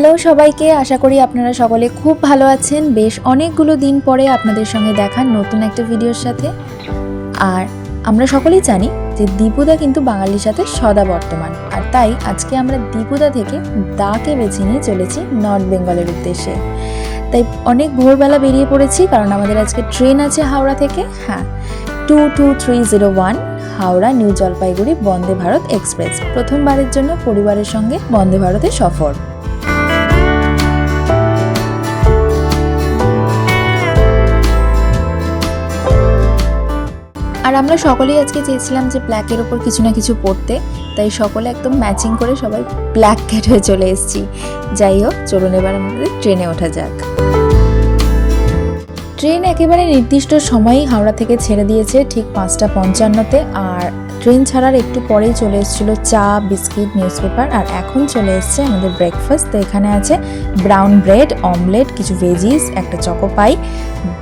Hello সবাইকে। আশা করি আপনারা সকলে খুব ভালো আছেন। বেশ অনেকগুলো দিন পরে আপনাদের সঙ্গে দেখা নতুন একটা ভিডিওর সাথে। আর আমরা সকলেই জানি যে দীপুদা কিন্তু বাঙালির সাথে সদা বর্তমান। আর তাই আজকে আমরা দীপুদা থেকে দাকে বেছে নিয়ে চলেছি নর্থ বেঙ্গলের উদ্দেশ্যে। তাই অনেক ভোরবেলা বেরিয়ে পড়েছি, কারণ আমাদের আজকে ট্রেন আছে হাওড়া থেকে। হ্যাঁ two two three zero one Howrah new Jalpaiguri Vande Bharat express. প্রথমবারের জন্য পরিবারের সঙ্গে বন্দে ভারতে সফর। আর আমরা সকলেই আজকে চেয়েছিলাম যে ব্ল্যাকের ওপর কিছু না কিছু পড়তে, তাই সকলে একদম ম্যাচিং করে সবাই ব্ল্যাক ক্যাট হয়ে চলে এসেছি। যাই হোক, চলুন এবার আমাদের ট্রেনে ওঠা যাক। ট্রেন একেবারে নির্দিষ্ট সময়েই হাওড়া থেকে ছেড়ে দিয়েছে, ঠিক পাঁচটা পঞ্চান্নতে। আর ট্রেন ছাড়ার একটু পরেই চলে এসেছিল চা, বিস্কিট নিউজ পেপার আর এখন চলে এসছে আমাদের ব্রেকফাস্ট তো এখানে আছে ব্রাউন ব্রেড অমলেট কিছু ভেজিস একটা চকোপাই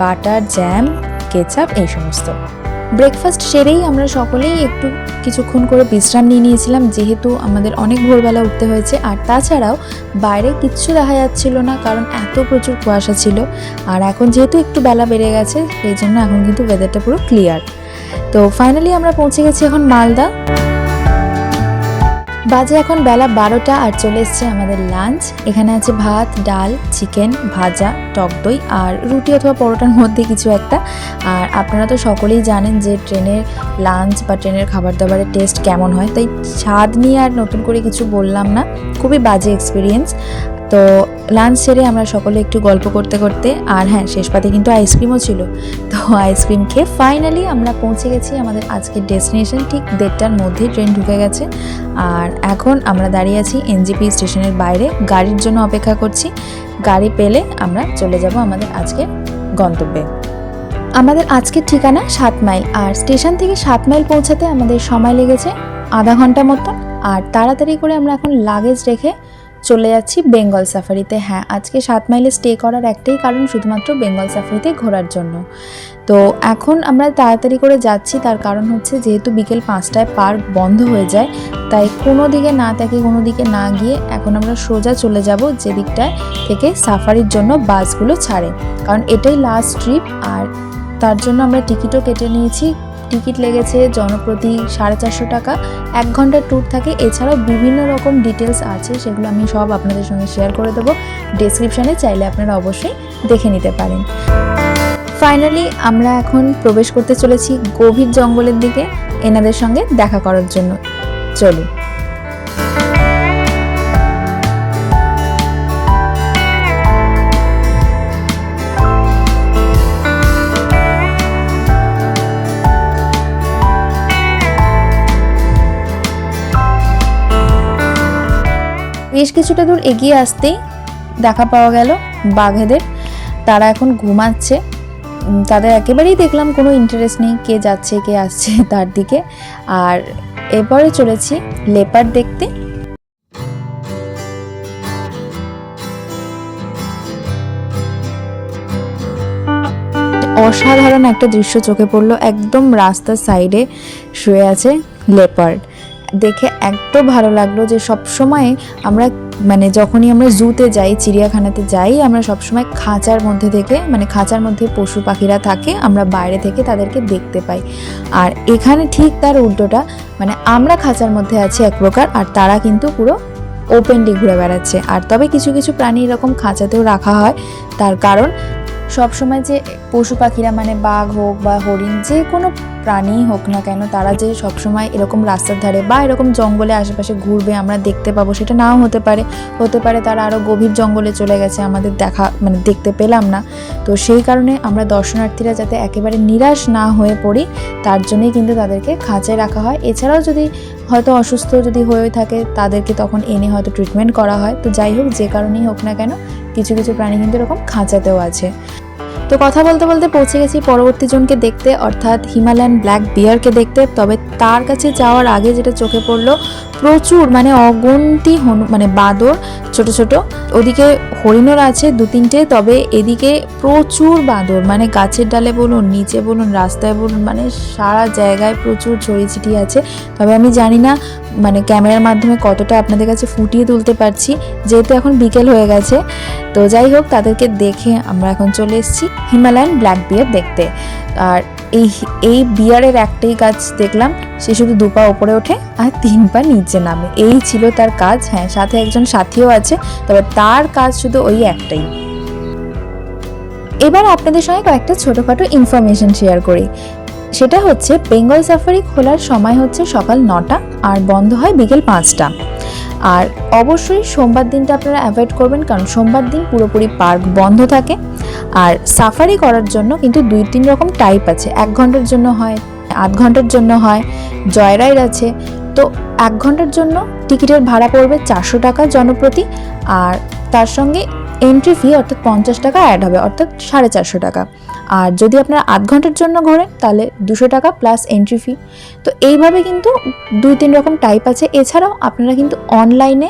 বাটার জ্যাম কেচাপ এই সমস্ত। ব্রেকফাস্ট সেরেই আমরা সকলেই একটু কিছুক্ষণ করে বিশ্রাম নিয়ে নিয়েছিলাম, যেহেতু আমাদের অনেক ভোরবেলা উঠতে হয়েছে। আর তাছাড়াও বাইরে কিচ্ছু দেখা যাচ্ছিল না, কারণ এত প্রচুর কুয়াশা ছিল। আর এখন যেহেতু একটু বেলা বেড়ে গেছে, সেই জন্য এখন কিন্তু ওয়েদারটা পুরো ক্লিয়ার তো ফাইনালি আমরা পৌঁছে গেছি এখন মালদা। বাজে এখন বেলা বারোটা আর চলে এসছে আমাদের লাঞ্চ এখানে আছে ভাত, ডাল চিকেন ভাজা, টক দই আর রুটি অথবা পরোটার মধ্যে কিছু একটা। আর আপনারা তো সকলেই জানেন যে ট্রেনের লাঞ্চ বা ট্রেনের খাবার দাবারের টেস্ট কেমন হয়। তাই স্বাদ নিয়ে আর নতুন করে কিছু বললাম না। খুবই বাজে এক্সপিরিয়েন্স তো লাঞ্চ সেরে আমরা সকলে একটু গল্প করতে করতে, আর হ্যাঁ শেষ পাতে কিন্তু আইসক্রিমও ছিল। তো আইসক্রিম খেয়ে ফাইনালি আমরা পৌঁছে গেছি আমাদের আজকের ডেস্টিনেশন ঠিক দেড়টার মধ্যেই ট্রেন ঢুকে গেছে। আর এখন আমরা দাঁড়িয়ে আছি এনজিপি স্টেশনের বাইরে, গাড়ির জন্য অপেক্ষা করছি। গাড়ি পেলে আমরা চলে যাব আমাদের আজকের গন্তব্যে। আমাদের আজকের ঠিকানা সাত মাইল, আর স্টেশন থেকে সাত মাইল পৌঁছাতে আমাদের সময় লেগেছে আধা ঘণ্টা মতন। আর তাড়াতাড়ি করে আমরা এখন লাগেজ রেখে চলে যাচ্ছি বেঙ্গল সাফারিতে। হ্যাঁ আজকে সাত মাইলে স্টে করার একটাই কারণ শুধুমাত্র বেঙ্গল সাফারিতে ঘোরার জন্য। তো এখন আমরা তাড়াতাড়ি করে যাচ্ছি, তার কারণ হচ্ছে যেহেতু বিকেল পাঁচটায় পার্ক বন্ধ হয়ে যায়, তাই কোনো দিকে না তাকে কোনো দিকে না গিয়ে এখন আমরা সোজা চলে যাব যে দিকটায় থেকে সাফারির জন্য বাসগুলো ছাড়ে। কারণ এটাই লাস্ট ট্রিপ আর তার জন্য আমরা টিকিটও কেটে নিয়েছি টিকিট লেগেছে জনপ্রতি সাড়ে চারশো টাকা। এক ঘণ্টার ট্যুর থাকে। এছাড়াও বিভিন্ন রকম ডিটেলস আছে, সেগুলো আমি সব আপনাদের সঙ্গে শেয়ার করে দেবো। ডেসক্রিপশানে চাইলে আপনারা অবশ্যই দেখে নিতে পারেন। ফাইনালি আমরা এখন প্রবেশ করতে চলেছি গভীর জঙ্গলের দিকে। এনাদের সঙ্গে দেখা করার জন্য। চলুন। বেশ কিছুটা দূর এগিয়ে আসতেই দেখা পাওয়া গেল বাঘেদের। তারা এখন ঘুমাচ্ছে। তাদের একেবারেই দেখলাম কোনো ইন্টারেস্ট নেই কে যাচ্ছে, কে আসছে তার দিকে। আর এরপরে চলেছি লেপার দেখতে। অসাধারণ একটা দৃশ্য চোখে পড়ল। একদম রাস্তার সাইডে শুয়ে আছে লেপার্ড দেখে এত ভালো লাগল যে সব সময় আমরা মানে যখনই আমরা জুতে যাই, চিড়িয়াখানাতে যাই, আমরা সবসময় খাঁচার মধ্যে থেকে মানে খাঁচার মধ্যে পশু পাখিরা থাকে, আমরা বাইরে থেকে তাদেরকে দেখতে পাই। আর এখানে ঠিক তার উল্টোটা মানে আমরা খাঁচার মধ্যে আছি এক প্রকার, আর তারা কিন্তু পুরো ওপেনলি ঘুরে বেড়াচ্ছে। আর তবে কিছু কিছু প্রাণী এরকম খাঁচাতেও রাখা হয়, তার কারণ সবসময় যে পশু পাখিরা মানে বাঘ হোক বা হরিণ, যে কোনো প্রাণীই হোক না কেন, তারা যে সবসময় এরকম রাস্তার ধারে বা এরকম জঙ্গলে আশেপাশে ঘুরবে, আমরা দেখতে পাবো, সেটা নাও হতে পারে। হতে পারে তারা আরও গভীর জঙ্গলে চলে গেছে, আমাদের দেখা মানে দেখতে পেলাম না। তো সেই কারণে আমরা দর্শনার্থীরা যাতে একেবারে নিরাশ না হয়ে পড়ি, তার জন্যই কিন্তু তাদেরকে খাঁচায় রাখা হয়। এছাড়াও যদি হয়তো অসুস্থ যদি হয়ে থাকে, তাদেরকে তখন এনে হয়তো ট্রিটমেন্ট করা হয়। তো যাই হোক, যে কারণেই হোক না কেন কিছু কিছু প্রাণী কিন্তু এরকম খাঁচাতেও আছে। তো কথা বলতে বলতে পৌঁছে গেছি পরবর্তী জনকে দেখতে, অর্থাৎ হিমালয়ান ব্ল্যাক বিয়ারকে দেখতে। তবে তার কাছে যাওয়ার আগে যেটা চোখে পড়ল প্রচুর মানে অগন্তি হনু মানে বাঁদর, ছোট ছোট। ওদিকে হরিণর আছে দু তিনটে, তবে এদিকে প্রচুর বাঁদর মানে গাছের ডালে বলুন, নিচে বলুন, রাস্তায় বলুন মানে সারা জায়গায় প্রচুর ছড়িয়ে ছিটিয়ে আছে। তবে আমি জানি না মানে ক্যামেরার মাধ্যমে কতটা আপনাদের কাছে ফুটিয়ে তুলতে পারছি, যেহেতু এখন বিকেল হয়ে গেছে। তো যাই হোক, তাদেরকে দেখে আমরা এখন চলে এসেছি হিমালয়ান ব্ল্যাক বিয়ার দেখতে। আর এই এই বিয়ারের একটাই কাজ দেখলাম, সে শুধু দু পা ওপরে ওঠে আর তিন পা নিচে নামে। এই ছিল তার কাজ হ্যাঁ সাথে একজন সাথীও আছে, তবে তার কাজ শুধু ওই একটাই। এবার আপনাদের সঙ্গে কয়েকটা ছোটোখাটো ইনফরমেশন শেয়ার করি। সেটা হচ্ছে, বেঙ্গল সাফারি খোলার সময় হচ্ছে সকাল নটা আর বন্ধ হয় বিকেল পাঁচটা। আর অবশ্যই সোমবার দিনটা আপনারা অ্যাভয়েড করবেন, কারণ সোমবার দিন পুরোপুরি পার্ক বন্ধ থাকে। আর সাফারি করার জন্য কিন্তু দুই তিন রকম টাইপ আছে। এক ঘণ্টার জন্য হয়, আধ ঘণ্টার জন্য হয় জয়রাইড আছে। তো এক ঘণ্টার জন্য টিকিটের ভাড়া পড়বে চারশো টাকা জনপ্রতি। আর তার সঙ্গে এন্ট্রি ফি অর্থাৎ পঞ্চাশ টাকা অ্যাড হবে, অর্থাৎ সাড়ে চারশো টাকা। আর যদি আপনারা আধ ঘণ্টার জন্য ঘোরেন, তাহলে দুশো টাকা প্লাস এন্ট্রি ফি তো এইভাবে কিন্তু দুই তিন রকম টাইপ আছে। এছাড়াও আপনারা কিন্তু অনলাইনে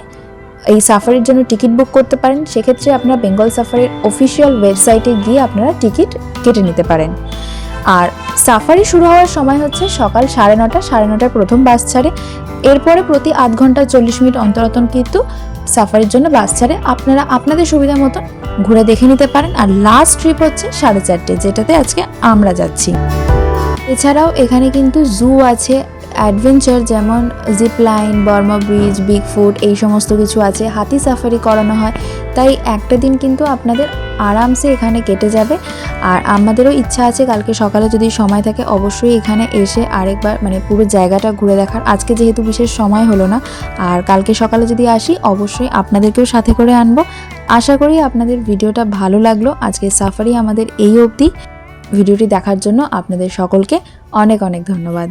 এই সাফারির জন্য টিকিট বুক করতে পারেন। সেক্ষেত্রে আপনারা বেঙ্গল সাফারির অফিসিয়াল ওয়েবসাইটে গিয়ে আপনারা টিকিট কেটে নিতে পারেন। আর সাফারি শুরু হওয়ার সময় হচ্ছে সকাল সাড়ে নটা, সাড়ে নটায় প্রথম বাস ছাড়ে। এরপরে প্রতি আধ ঘণ্টা চল্লিশ মিনিট অন্তর অন্তর কিন্তু সাফারির জন্য বাস ছাড়ে। আপনারা আপনাদের সুবিধা মতন ঘুরে দেখে নিতে পারেন। আর লাস্ট ট্রিপ হচ্ছে সাড়ে চারটে, যেটাতে আজকে আমরা যাচ্ছি। এছাড়াও এখানে কিন্তু জু আছে অ্যাডভেঞ্চার যেমন zip line Burma bridge big foot এই সমস্ত কিছু আছে। হাতি সাফারি করানো হয়। তাই একটা দিন কিন্তু আপনাদের আরামসে এখানে কেটে যাবে। আর আমাদেরও ইচ্ছা আছে কালকে সকালে যদি সময় থাকে অবশ্যই এখানে এসে আরেকবার মানে পুরো জায়গাটা ঘুরে দেখার। আজকে যেহেতু বিশেষ সময় হলো না, আর কালকে সকালে যদি আসি অবশ্যই আপনাদেরকেও সাথে করে আনব। আশা করি আপনাদের ভিডিওটা ভালো লাগল। আজকে সাফারি আমাদের এই অবধি। ভিডিওটি দেখার জন্য আপনাদের সকলকে অনেক অনেক ধন্যবাদ।